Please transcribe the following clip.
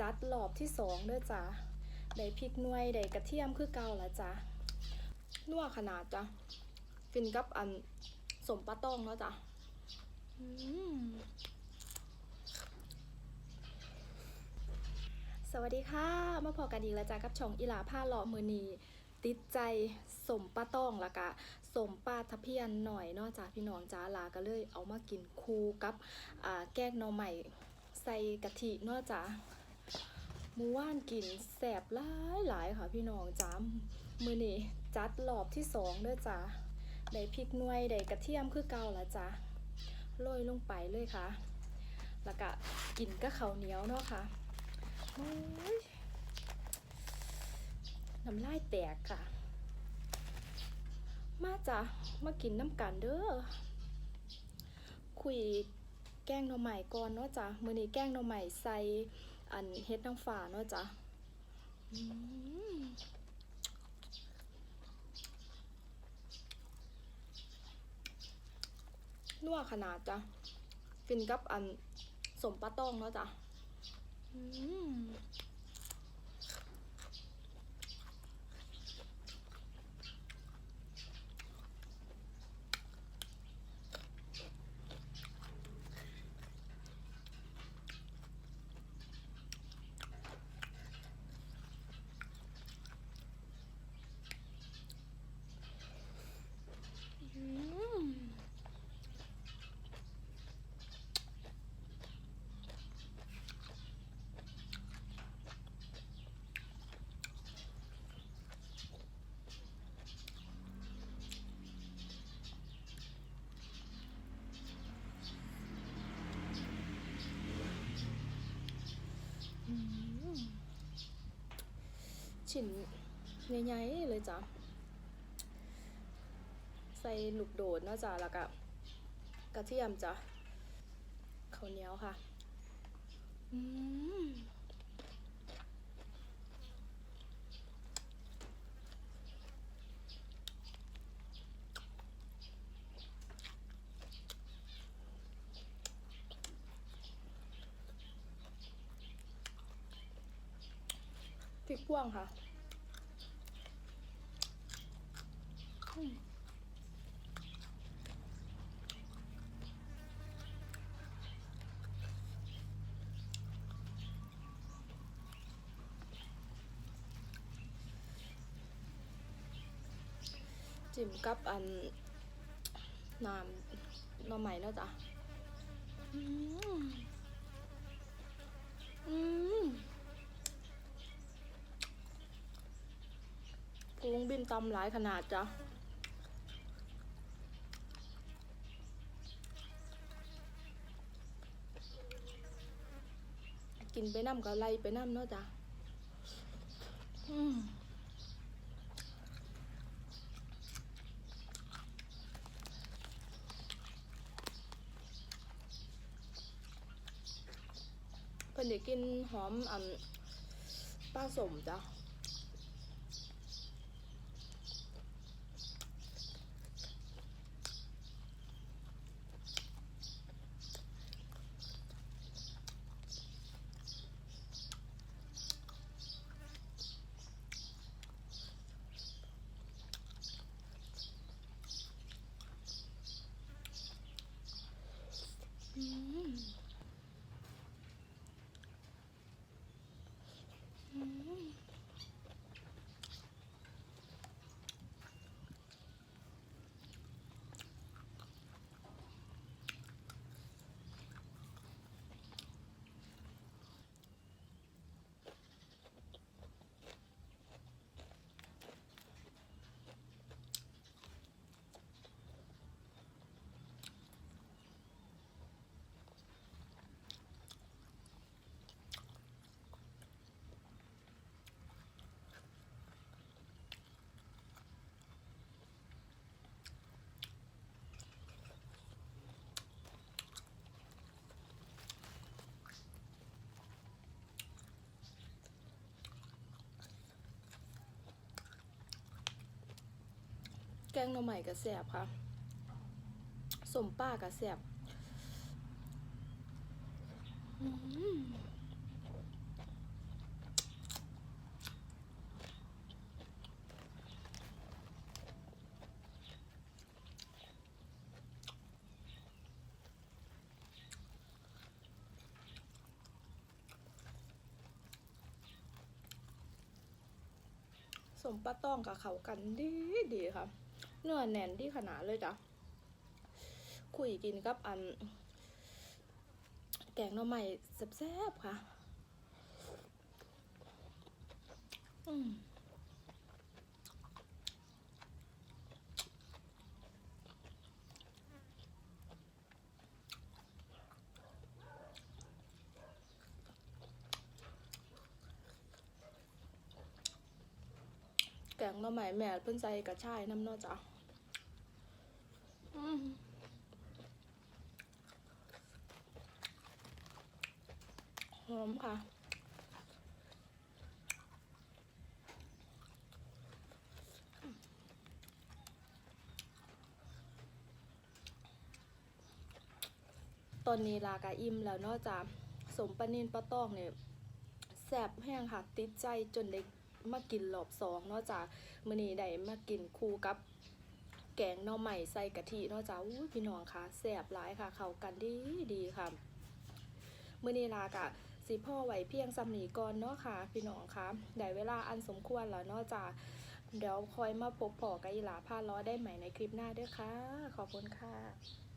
จัดรอบที่สองเด้อจ้ะได้พริกหน่วยได้กระเทียมคือเก่าละจ้ะนัวขนาดจ้ะกินกับอันสมปลาตองเนาะจ้ะสวัสดีค่ะ มาพอกันอีกแล้วจ้ะกับช่องอีลาผ้าหล่อมือนีติดใจสมปลาตองละกะสมปลาทะเพียนหน่อยเนาะจ้ะพี่น้องจ้าลาก็เลยเอามากินคูกับแกงหน่อใหม่ใส่กะทินาะจ้ะห มูว่านกินแสบหลายหลายค่ะพี่น้องจ้ามือนี้จัดรอบที่สองเด้อจ้ะได้พริกหนวยได้กระเทียมคือเก่าละจ้ะโรยลงไปเลยค่ะ แล้วก็กินกับข้าวเหนียวเนาะค่ะโอ้ยน้ำลายแตกค่ะ มาจ้ะมากินน้ำกันเด้อ คุยแกงหน่อใหม่ก่อนเนาะจ้ะ มือนี้แกงหน่อใหม่ใส่ อันเฮ็ดน้ำฝาเนาะจ้ะนัวขนาดจ้ะกินกับอันสมปลาตองเนาะจ้ะอืม อืมอืม ชิ้นใหญ่ๆเลยจ้ะ ใส่หนุกโดดนะจ๊ะแล้วก็กระเทียมจ้ะข้าวเหนียวค่ะ อืม ริกพ่วงค่ะจิ้มกับอันน้ำน่อใหม่แล้วจ้ะ อืม อืม พุงบินตำหลายขนาดจ้ะกินไปน้ำก็ไล่ไปน้ำเนาะจ้ะเพิ่นได้กินหอมอันป้าสมจ้ะ แกงหน่อใม่กับแสบค่ะสมป้ากับแสบสมปะต้องกับเขากันดีดีค่ะ เนื้อแน่นที่ขนาดเลยจ้ะคุยกินกับอัน แกงหน่อไม้แซ่บๆค่ะ อืม แกงหน่อไม้แม่เพิ่นใส่กระชายน้ำนาะจ้ะหอมค่ะตอนนี้ลากาอิ่มแล้วนอกจากสมปนินปลาตองเนี่ยแซ่บแห้งค่ะ ติดใจจนได้ มากินรอบสองนอกจากมื้อนี้ได้มากินคู่กับแกงหน่อใหม่ใส่กะทินอกจากอุ้พี่น้องค่ะแซ่บหลายค่ะ เข้ากันดีดีค่ะมื้อนี้ลากะสิพ่อไหวเพียงสำนีก่อนเนาะค่ะ พี่น้องค่ะได้เวลาอันสมควรแล้วนอกจากเดี๋ยวคอยมาพบพอกับอีหลาพาล้อได้ใหม่ในคลิปหน้าด้วยค่ะ ขอบคุณค่ะ